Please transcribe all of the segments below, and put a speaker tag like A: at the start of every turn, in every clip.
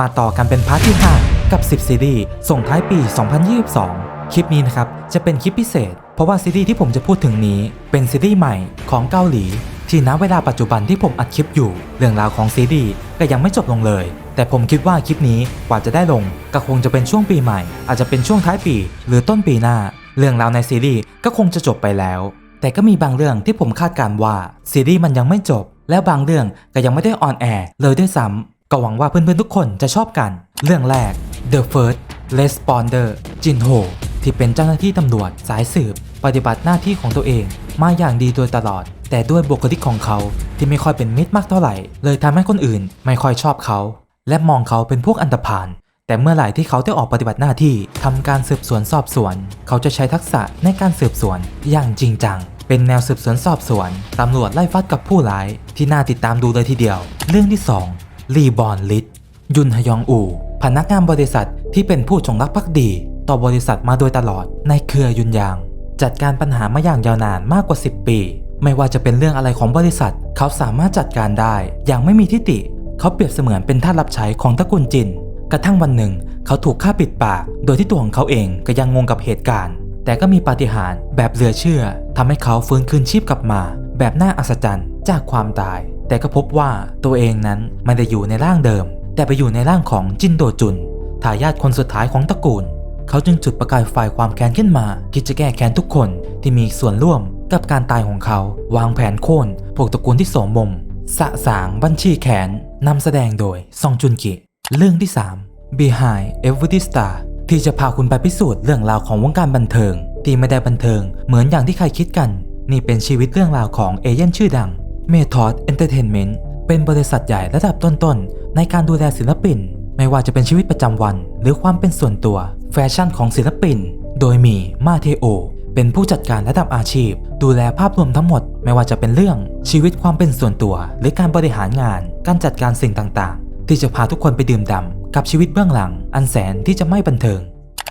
A: มาต่อกันเป็นพาร์ทที่ 5 กับ 10 ซีรีส์ส่งท้ายปี 2022 คลิปนี้นะครับ จะเป็นคลิปพิเศษ เพราะว่าซีรีส์ที่ผมจะพูดถึงนี้ เป็นซีรีส์ใหม่ของเกาหลี ที่ณเวลาปัจจุบันที่ผมอัดคลิปอยู่ เรื่องราวของซีรีส์ก็ยังไม่จบลงเลย แต่ผมคิดว่าคลิปนี้กว่าจะได้ลง ก็คงจะเป็นช่วงปีใหม่ อาจจะเป็นช่วงท้ายปี หรือต้นปีหน้า เรื่องราวในซีรีส์ก็คงจะจบไปแล้ว แต่ก็มีบางเรื่องที่ผมคาดการว่าซีรีส์มันยังไม่จบ แล้วบางเรื่องก็ยังไม่ได้ออนแอร์เลยด้วยซ้ำ ก็หวังว่าเพื่อนๆทุกคนจะชอบกัน เรื่องแรก The First Responder จินโฮที่เป็นเจ้าหน้าที่ตำรวจสายสืบ ปฏิบัติหน้าที่ของตัวเองมาอย่างดีโดยตลอด แต่ด้วยบุคลิกของเขาที่ไม่ค่อยเป็นมิตรมากเท่าไหร่ เลยทำให้คนอื่นไม่ค่อยชอบเขา และมองเขาเป็นพวกอันธพาลแต่เมื่อไหร่ที่เขาได้ออกปฏิบัติหน้าที่ทำการสืบสวนสอบสวน เขาจะใช้ทักษะในการสืบสวนอย่างจริงจัง เป็นแนวสืบสวนสอบสวนตำรวจไล่ฟัดกับผู้ร้าย ที่น่าติดตามดูเลยทีเดียว เรื่องที่ 2 รีบอนลิทยุนฮยองอู พนักงานบริษัทที่เป็นผู้จงรักภักดี ต่อบริษัทมาโดยตลอดในเครือยุนยาง จัดการปัญหามาอย่างยาวนานมากกว่า 10 ปี ไม่ว่าจะเป็นเรื่องอะไรของบริษัท เขาสามารถจัดการได้อย่างไม่มีทิฏฐิเขาเปรียบเสมือนเป็นท่ารับใช้ของตระกูลจิน กระทั่งวันหนึ่ง เขาถูกฆ่าปิดปาก โดยที่ตัวของเขาเองก็ยังงงกับเหตุการณ์ แต่ก็มีปาฏิหาริย์แบบเหลือเชื่อทำให้เขาฟื้นคืนชีพกลับมา แบบน่าอัศจรรย์จากความตาย แต่ก็พบว่าตัวเองนั้นไม่ได้อยู่ในร่างเดิม แต่ไปอยู่ในร่างของจินโดจุนทายาทคนสุดท้ายของตระกูล เขาจึงจุดประกายไฟความแค้นขึ้นมา คิดจะแก้แค้นทุกคนที่มีส่วนร่วมกับการตายของเขา วางแผนโค่นพวกตระกูลที่โสมมสะสางบัญชีแขนนำแสดงโดยซองจุนกิ เรื่องที่ 3 Behind Every Star ที่จะพาคุณไปพิสูจน์เรื่องราวของวงการบันเทิง ที่ไม่ได้บันเทิงเหมือนอย่างที่ใครคิดกัน นี่เป็นชีวิตเรื่องราวของเอเย่นชื่อดัง Method Entertainment เป็นบริษัทใหญ่ระดับต้นๆ ในการดูแลศิลปิน ไม่ว่าจะเป็นชีวิตประจำวัน หรือความเป็นส่วนตัว แฟชั่นของศิลปิน โดยมีมาเทโอ เป็นผู้จัดการระดับอาชีพ ดูแลภาพรวมทั้งหมด ไม่ว่าจะเป็นเรื่องชีวิตความเป็นส่วนตัว หรือการบริหารงาน การจัดการสิ่งต่างๆ ที่จะพาทุกคนไปดื่มด่ำกับชีวิตเบื้องหลัง อันแสนที่จะไม่บันเทิง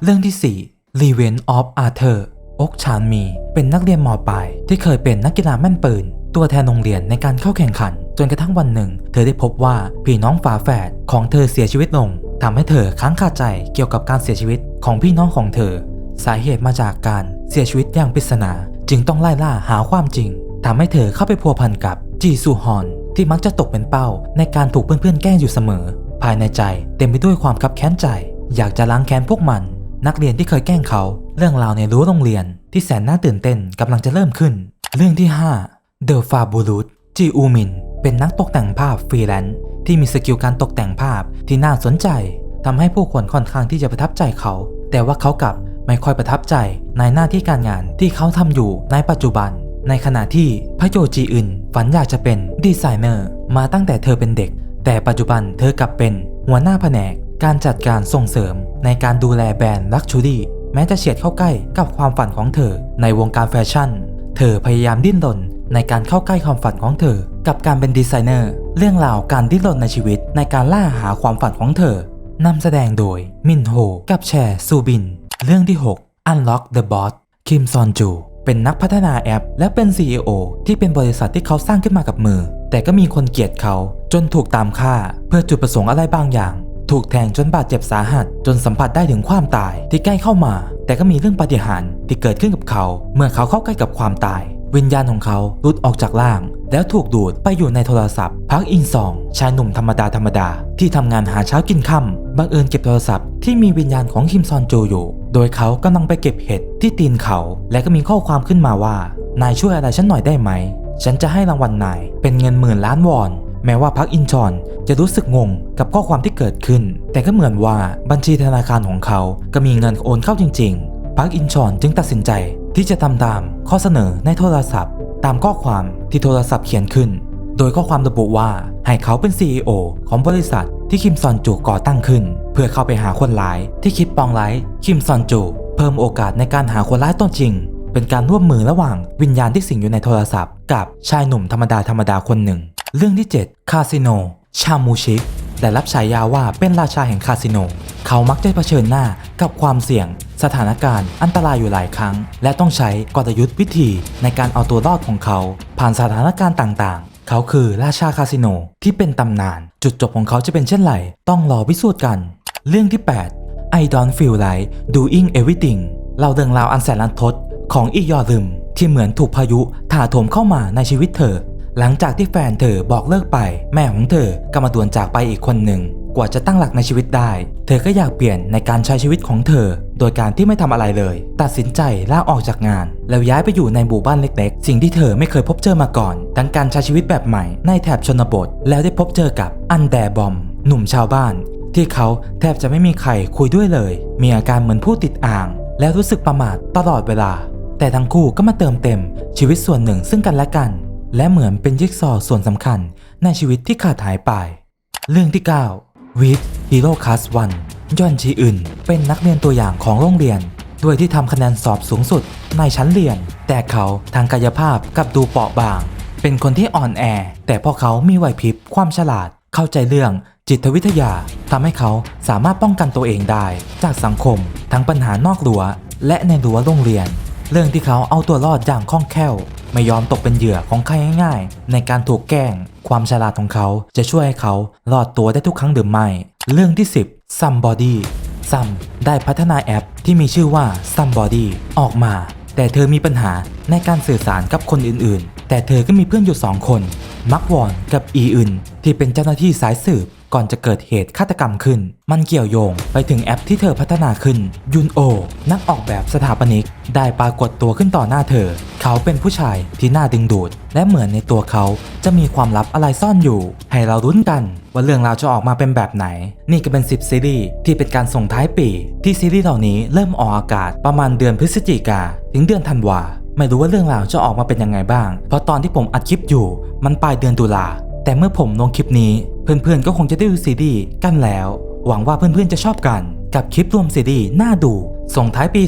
A: เรื่องที่ 4 r e v e n of Arthur อกชานมี เป็นนักเรียนมปลายที่เคยเป็นนักกีฬาแม่นปืน ตัวแทนโรงเรียนในการเข้าแข่งขัน จนกระทั่งวันหนึ่ง เธอได้พบว่าพี่น้องฝาแฝดของเธอเสียชีวิตลงทำให้เธอค้างคาใจเกี่ยวกับการเสียชีวิตของพี่น้องของเธอ สาเหตุมาจากการเสียชีวิตอย่างปริศนา จึงต้องไล่ล่าหาความจริงทำให้เธอเข้าไปพัวพันกับจีซูฮอนที่มักจะตกเป็นเป้าในการถูกเพื่อนๆแกล้งอยู่เสมอ ภายในใจเต็มไปด้วยความคับแค้นใจ อยากจะล้างแค้นพวกมัน นักเรียนที่เคยแกล้งเขา เรื่องราวในรั้วโรงเรียนที่แสนน่าตื่นเต้นกำลังจะเริ่มขึ้น เรื่องที่ 5 The f a b u l o u s จีอูมิน เป็นนักตกแต่งภาพฟรีแลนซ์ที่มีสกิลการตกแต่งภาพที่น่าสนใจทำให้ผู้คนค่อนข้างที่จะประทับใจเขา แต่ว่าเขากลับไม่ค่อยประทับใจในหน้าที่การงานที่เขาทำอยู่ในปัจจุบัน ในขณะที่พระโยจีอึนฝันอยากจะเป็นดีไซเนอร์มาตั้งแต่เธอเป็นเด็ก แต่ปัจจุบันเธอกลับเป็นหัวหน้าแผนกการจัดการส่งเสริมในการดูแลแบรนด์ลักชูรี่แม้จะเฉียดเข้าใกล้กับความฝันของเธอในวงการแฟชั่น เธอพยายามดิ้นรน ในการเข้าใกล้ความฝันของเธอ กับการเป็นดีไซเนอร์ เรื่องราวการดิ้นรนในชีวิตในการล่าหาความฝันของเธอนำแสดงโดยมินโฮกับแชร์ซูบิน เรื่องที่ 6 Unlock the Boss คิมซอนจู เป็นนักพัฒนาแอป และเป็น CEO ที่เป็นบริษัทที่เขาสร้างขึ้นมากับมือ แต่ก็มีคนเกลียดเขาจนถูกตามฆ่า เพื่อจุดประสงค์อะไรบางอย่าง ถูกแทงจนบาดเจ็บสาหัส จนสัมผัสได้ถึงความตายที่ใกล้เข้ามา แต่ก็มีเรื่องปาฏิหาริย์ที่เกิดขึ้นกับเขา เมื่อเขาเข้าใกล้กับความตาย วิญญาณของเขาหลุดออกจากร่าง แล้วถูกดูดไปอยู่ในโทรศัพท์ พักอินซอง ชายหนุ่มธรรมดาธรรมดา ที่ทำงานหาเช้ากินค่ำบังเอิญเก็บโทรศัพท์ที่มีวิญญาณของคิมซอนโจอยู่ โดยเขากำลังไปเก็บเห็ดที่ตีนเขา และก็มีข้อความขึ้นมาว่า นายช่วยอะไรฉันหน่อยได้ไหม ฉันจะให้รางวัลนายเป็นเงินหมื่นล้านวอนแม้ว่าพักอินชอนจะรู้สึกงงกับข้อความที่เกิดขึ้น แต่ก็เหมือนว่าบัญชีธนาคารของเขาก็มีเงินโอนเข้าจริง ๆ พักอินชอนจึงตัดสินใจ ที่จะทำตามข้อเสนอในโทรศัพท์ ตามข้อความที่โทรศัพท์เขียนขึ้น โดยข้อความระบุว่าให้เขาเป็น CEO ของบริษัทที่คิมซอนจูก่อตั้งขึ้น เพื่อเข้าไปหาคนร้ายที่คิดปองร้ายคิมซอนจู เพิ่มโอกาสในการหาคนร้ายตัวจริง เป็นการร่วมมือระหว่างวิญญาณที่สิงอยู่ในโทรศัพท์ กับชายหนุ่มธรรมดาธรรมดาคนหนึ่ง เรื่องที่ 7 คาสิโน ชามูชิกได้รับฉายาว่าเป็นราชาแห่งคาสิโน เขามักจะเผชิญหน้ากับความเสี่ยง สถานการณ์อันตรายอยู่หลายครั้ง และต้องใช้กลยุทธ์วิธีในการเอาตัวรอดของเขา ผ่านสถานการณ์ต่างๆ เขาคือราชาคาสิโนที่เป็นตำนาน จุดจบของเขาจะเป็นเช่นไรต้องรอพิสูจน์กัน เรื่องที่ 8 I don't feel like doing everything เราเรื่องราวอันแสนลันทดของอียอรึมที่เหมือนถูกพายุถาโถมเข้ามาในชีวิตเธอ หลังจากที่แฟนเธอบอกเลิกไป แม่ของเธอก็มาด่วนจากไปอีกคนหนึ่ง กว่าจะตั้งหลักในชีวิตได้ เธอก็อยากเปลี่ยนในการใช้ชีวิตของเธอ โดยการที่ไม่ทำอะไรเลย ตัดสินใจลาออกจากงาน แล้วย้ายไปอยู่ในหมู่บ้านเล็กๆ สิ่งที่เธอไม่เคยพบเจอมาก่อน ทั้งการใช้ชีวิตแบบใหม่ในแถบชนบท แล้วได้พบเจอกับอันแดบอม หนุ่มชาวบ้าน ที่เขาแทบจะไม่มีใครคุยด้วยเลย มีอาการเหมือนผู้ติดอ่าง และรู้สึกประมาทตลอดเวลา แต่ทั้งคู่ก็มาเติมเต็ม ชีวิตส่วนหนึ่งซึ่งกันและกัน และเหมือนเป็นจิ๊กซอว์ส่วนสำคัญ ในชีวิตที่ขาดหายไป เรื่องที่ 9วิทฮีโร่คัสวัน ย่อนชีอึนเป็นนักเรียนตัวอย่างของโรงเรียน ด้วยที่ทำคะแนนสอบสูงสุดในชั้นเรียน แต่เขาทางกายภาพกับดูเปราะบาง เป็นคนที่อ่อนแอ แต่พอเขามีไหวพริบความฉลาด เข้าใจเรื่องจิตวิทยาทำให้เขาสามารถป้องกันตัวเองได้ จากสังคม ทั้งปัญหานอกรั้วและในรั้วโรงเรียน เรื่องที่เขาเอาตัวรอดอย่างคล่องแคล่ว ไม่ยอมตกเป็นเหยื่อของใครง่าย ๆ ในการถูกแกล้ง ความฉลาดของเขาจะช่วยให้เขารอดตัวได้ทุกครั้งหรือไม่ เรื่องที่ 10 Somebody ซัมได้พัฒนาแอปที่มีชื่อว่า Somebody ออกมา แต่เธอมีปัญหาในการสื่อสารกับคนอื่นๆ แต่เธอก็มีเพื่อนอยู่สองคน มักวอนกับอีอึนที่เป็นเจ้าหน้าที่สายสืบ ก่อนจะเกิดเหตุฆาตกรรมขึ้น มันเกี่ยวโยงไปถึงแอปที่เธอพัฒนาขึ้นยุนโอนักออกแบบสถาปนิก ได้ปรากฏตัวขึ้นต่อหน้าเธอ เขาเป็นผู้ชายที่น่าดึงดูด และเหมือนในตัวเขาจะมีความลับอะไรซ่อนอยู่ ให้เรารุ้นกันว่าเรื่องราวจะออกมาเป็นแบบไหน นี่ก็เป็น 10 ซีรีส์ที่เป็นการส่งท้ายปี ที่ซีรีส์เหล่านี้เริ่มออกอากาศประมาณเดือนพฤศจิกาถึงเดือนธันวาไม่รู้ว่าเรื่องราวจะออกมาเป็นยังไงบ้าง เพราะตอนที่ผมอัดคลิปอยู่ มันปลายเดือนตุลา แต่เมื่อผมลงคลิปนี้ เพื่อนๆก็คงจะได้ดูซีรีกันแล้ว หวังว่าเพื่อนๆจะชอบกัน กับคลิปรวมซีรีน่าดูส่งท้ายปี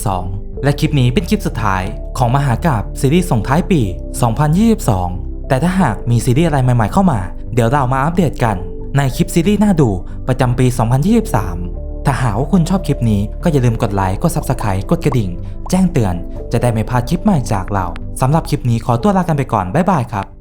A: 2022 และคลิปนี้เป็นคลิปสุดท้ายของมหากราบซีรีส์ส่งท้ายปี 2022 แต่ถ้าหากมีซีรีส์อะไรใหม่ๆเข้ามา เดี๋ยวเรามาอัปเดตกัน ในคลิปซีรีส์น่าดูประจำปี 2023 ถ้าหากว่าคุณชอบคลิปนี้ก็อย่าลืมกดไลค์กด Subscribe กดกระดิ่ง แจ้งเตือน จะได้ไม่พลาดคลิปใหม่จากเราสำหรับคลิปนี้ขอตัวลากันไปก่อนบ๊ายบายครับ